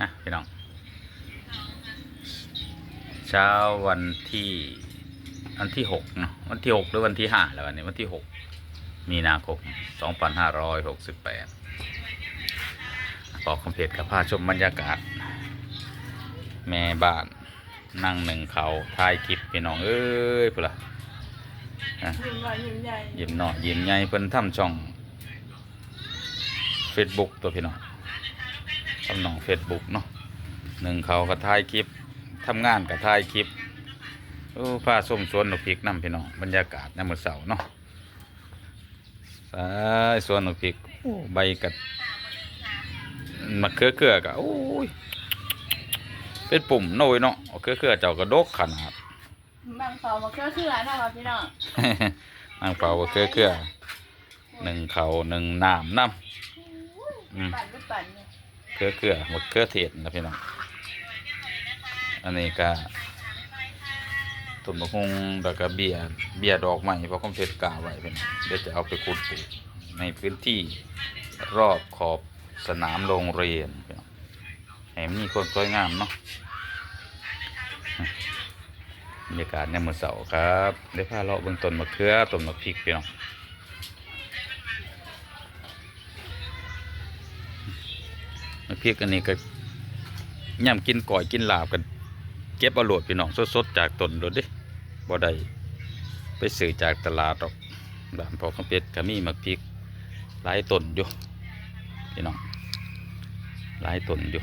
นะพี่น้อง เช้าวันที่วันที่หกเนาะวันที่หกหรือวันที่ห้าแล้ววันนี้วันที่หกมีนาคมสองพันห้าร้อยหกสิบแปดบอกคอมเพลตกับพาชมบรรยากาศ แม่บ้านนั่งหนึ่งเขาถ่ายคลิปพี่น้อง เอ้ยพุ่นละอะยิ้มหน่อยยิ้มใหญ่ยิ้มเนาะยิ้มใหญ่เพิ่นทำช่อง Facebook ตัวพี่น้อง ทำหนอง Facebook เนาะหนึ่งเขาก็ถ่ายคลิปทำงานก็ถ่ายคลิปโอ้ผ้าส้มสวนหนูพริกน้ำพี่น้องบรรยากาศในมื้อเสาร์เนาะสายสวนหนูพริกโอ้ใบกัดมะเขือเกลือก็โอ้ยเป็นปุ่มโนยเนาะเอาเขือเกลือเจ้ากระดกขนาดบางเสามาเครือเครือนะครับพี่น้องนางเป่าเกลือเกลือหนึ่งเขาหนึ่งน้ำน้ำอืมปั่นก็ปั่นเนี่ย เกลือเกลือหมดเกลือเทศนะพี่น้องอันนี้ก็ต้นมะฮุงแล้วก็เบียร์เบียร์ดอกใหม่เพราะคอมเพชรกาไว้เป็นเดี๋ยวจะเอาไปขุดปลูกในพื้นที่รอบขอบสนามโรงเรียนพี่น้องให้มันมีคนสวยงามเนาะบรรยากาศในมือเสาครับ ได้พาเลาะเบื้องต้นมะเขือต้นมะพริกพี่น้อง พริกอันนี้ก็ย่ำกินก่อยกินลาบกันเก็บเอาโหลดพี่น้องสดๆจากต้นโดดเดิบ่ได้ไปซื้อจากตลาดหรอกบ้านพอคำเป็ดก็มีมะพริกหลายต้นอยู่พี่น้องหลายต้นอยู่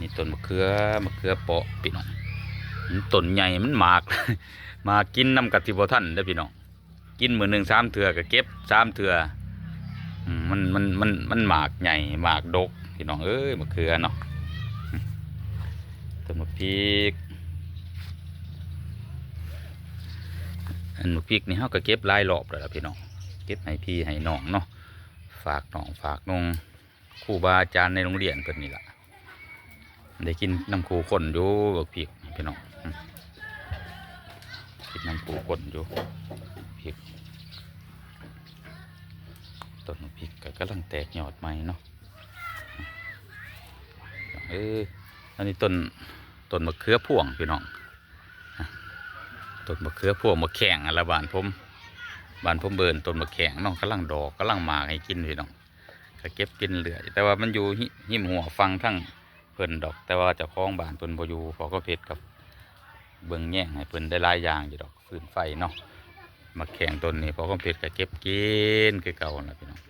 นี่ต้นมะเขือมะเขือเปาะพี่น้องมันต้นใหญ่มันหมากมากินน้ำกัติบท่านได้พี่น้องกินเหมือนหนึ่งสามเถื่อก็เก็บสามเถื่อมมันมันมันมันหมากใหญ่หมากดก พี่น้องเอ้ยมะเขือเนาะอืมต้นมะพริกอันมะพริกนี่เขาก็เก็บหลายรอบแล้วล่ะพี่น้องเก็บให้พี่ให้น้องเนาะฝากน้องฝากนงครูบาอาจารย์ในโรงเรียนเพิ่นนี่แหละได้กินน้ำคูคนอยู่บักพริกพี่น้องกินน้ำคูคนอยู่พริกต้นพริกก็กำลังแตกยอดใหม่เนาะ เอออันนี้ต้นต้นมะเขือพ่วงพี่น้องต้นมะเขือพ่วงมะแข่งอะไรบ้านผมบ้านผมเบิร์นต้นมะแข่งน้องกำลังดอกกำลังหมากให้กินพี่น้องก็เก็บกินเหลือแต่ว่ามันอยู่หิหิมหัวฟังทั้งเพิ่นดอก แต่ว่าเจ้าของบ้านเพิ่นบอยู่พอก็เพชรกับเบิ่งแย่งให้เพิ่นได้ลายยางอยู่ดอกฟืนไฟเนาะมาแข่งต้นนี้พอก็เพชรก็เก็บกินคือเก่านะพี่น้อง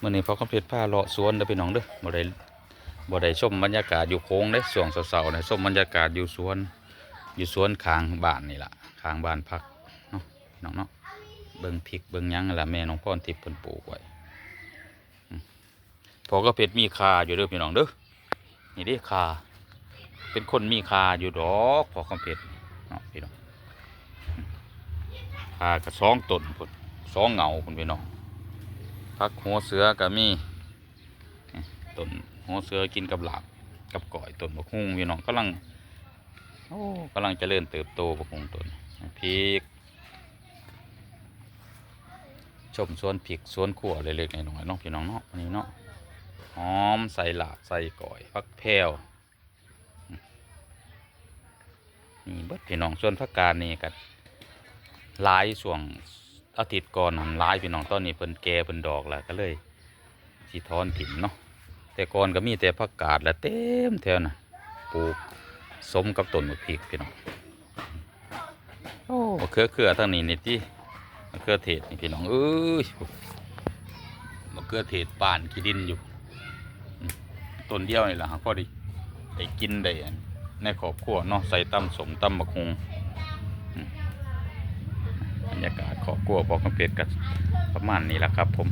มื้อนี้พอก็เพชรพาเลาะสวนเด้อพี่น้องเด้อบ่ได้บ่ได้ชมบรรยากาศอยู่โค้งเด้ช่วงเช้าๆนะชมบรรยากาศอยู่สวน อยู่สวนข้างบ้านนี่ล่ะข้างบ้านพักเนาะน้องเนาะเบิ่งพริกเบิ่งยังล่ะแม่น้องพรทิพย์เพิ่นปลูกไว้พอก็เพชรมีคาอยู่เด้อพี่น้องเด้อนี่เด้คาเป็นคนมีคาอยู่ดอกพอคำเพชรเนาะพี่น้องคากับสองต้นพุ่นสองเงาพุ่นพี่น้อง พักหัวเสือก็มีนี่ต้นหัวเสือกินกับหลาบกับก่อยต้นบกฮุ่งพี่น้องกำลังโอ้กำลังจเจริญเติบโตบกฮุ่งต้นพริกชมสวนพริกสวนขั่วเล็กๆน้อยๆเนาะพี่น้องเนาะนี่เนาะหอมใส่หลาบใส่ก่อยฟักแพรวนี่เบิดพี่น้องส่วนผักกาดนี่กัหลายส่วง อาทิตย์ก่อนหันลายพี่น้องตอนนี้เพิ่นแก่เพิ่นดอกแล้วก็เลยสิทอนถิ่นเนาะแต่ก่อนก็มีแต่ผักกาดและเต็มแถวน่ะปลูกสมกับต้นมะพริกพี่น้องโอ้มะเขือเขือทั้งนี้นี่ที่มะเขือเทศนี่พี่น้องเอ้ยมะเขือเทศป่านขี้ดินอยู่ต้นเดียวนี่แหละครับพอดีได้กินได้ในครอบครัวเนาะใส่ตำสมตำบักฮงอืมบรร ยากาศครอบครัวบอกกันเป็ดกันประมาณนี้แหละครับ ผม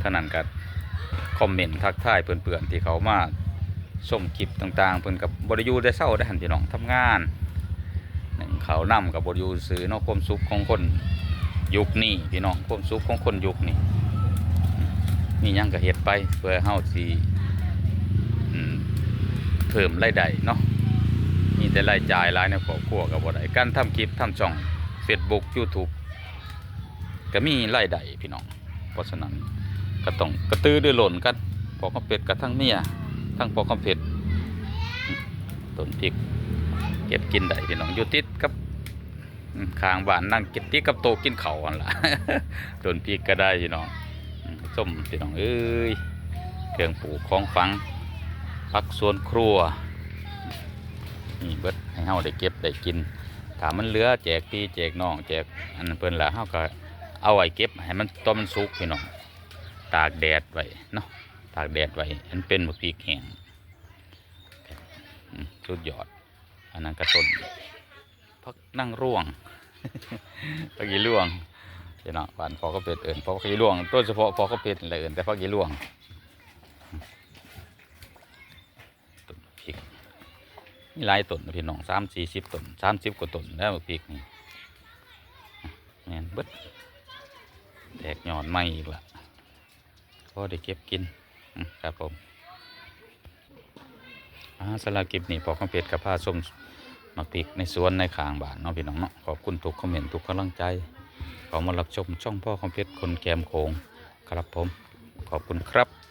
ท่านั้นก็คอมเมนต์ทักทายเพื่อนๆที่เขามาชมคลิปต่างๆ เพื่อนกับบริยูได้เศร้าได้หันพี่น้องทำงานหนึ่งเขานำกับบริยูซื้อนาะความสุขของคนยุคนี้พี่น้องความสุขของคนยุคนี้มียังก็เฮ็ดไปเพื่อเฮาสิอืมเพิ่มรายได้เนาะมีแต่รายจ่ายรายในครอบครัวกับบ่ได้การทำคลิปทำช่อง Facebook YouTube ก็มีรายได้พี่น้อง เพราะฉะนั้นก็ต้องกระตือรือร้นกันพอเขาเป็ดกับทั้งเมียทั้งพอเขาเป็ดต้นพริกเก็บกินได้พี่น้องอยู่ติดกับอืมข้างบ้านนั่งก็บติดกับโตกินเขาวอันละต้นพริกก็ได้พี่น้องส้มพี่น้องเอ้ยเครื่องปลูกของฟังผักสวนครัวนี่เบิดให้เฮาได้เก็บได้กิน ถ้ามันเหลือแจกพี่แจกน้องแจกอันนั้นเพิ่นละเฮาก็เอาไว้เก็บให้มันต้มมันสุกพี่น้องตากแดดไว้เนาะตากแดดไว้อันเป็นมะพริกแห้งสุดยอด อันนั้นกระต้นพักนั่งร่วงพักยีร่วงพี่น้องบ้านพอก็เป็ดเอิญพอก็ยีร่วงต้นเฉพาะพอก็เป็ดอะไรเอิญแต่พักยีร่วงต้นพริก มีหลายต้นนะพี่น้องสามสี่สิบต้นสามสิบกว่าต้นแล้วพริกนี่แม่นเบิดแตกหยอดไม่อีกละพอได้เก็บกินครับผมอ่าสำหรับคลิปนี้พอคอมเพชรกับผ้าส้มมาปีกในสวนในขางบานเนาะพี่น้องเนาะขอบคุณทุกคอมเมนต์ทุกกำลังใจขอมารับชมช่องพ่อคอมเพชรคนแกมโขงครับผม ขอบคุณครับ